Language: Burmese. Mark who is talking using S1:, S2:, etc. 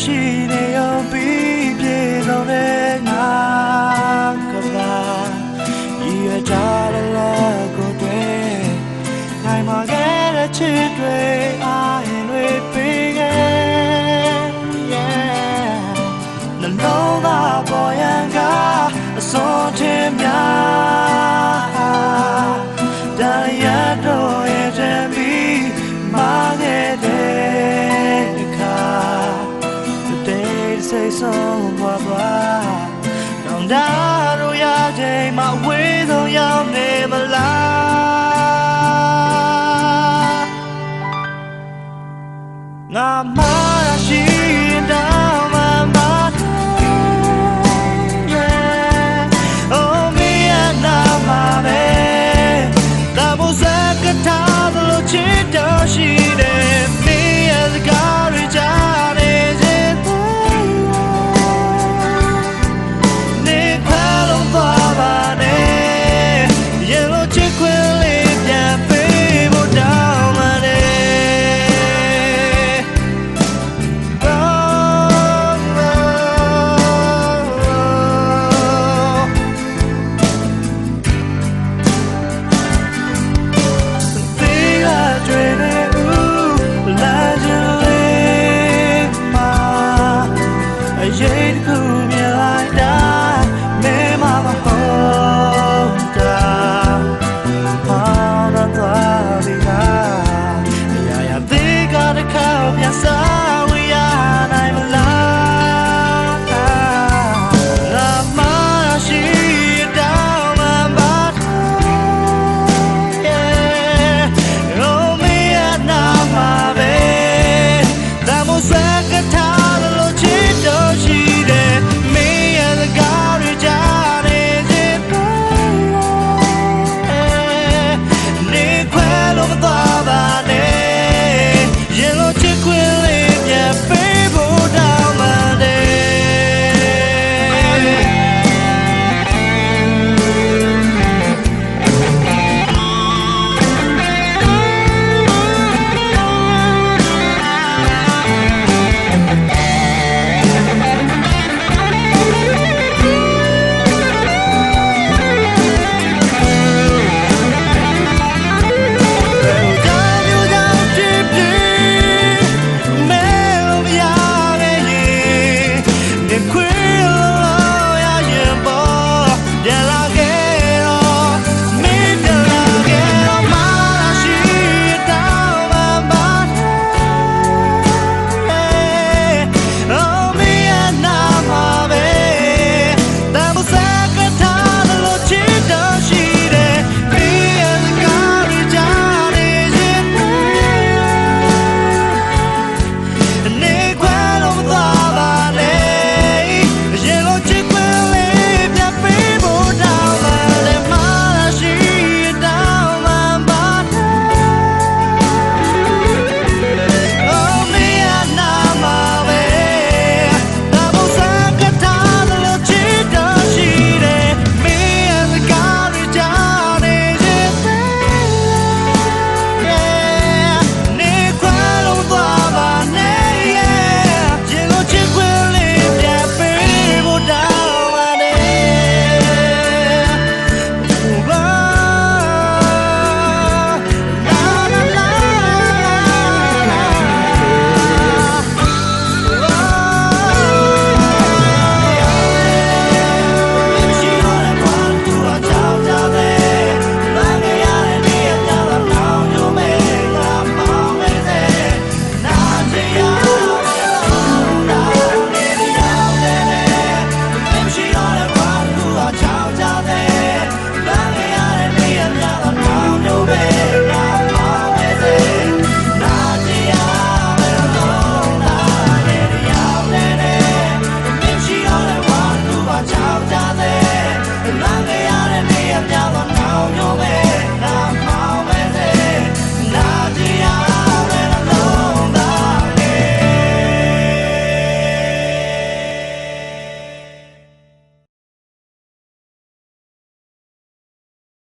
S1: ရှိနေအောင်ပြီးပြေဆုံးတဲ့ငါကဘာရည်ရကြတဲ့လက်ကိုတွေ့နိုင်မှာခဲ့တဲ့ချစ်တွေ my way.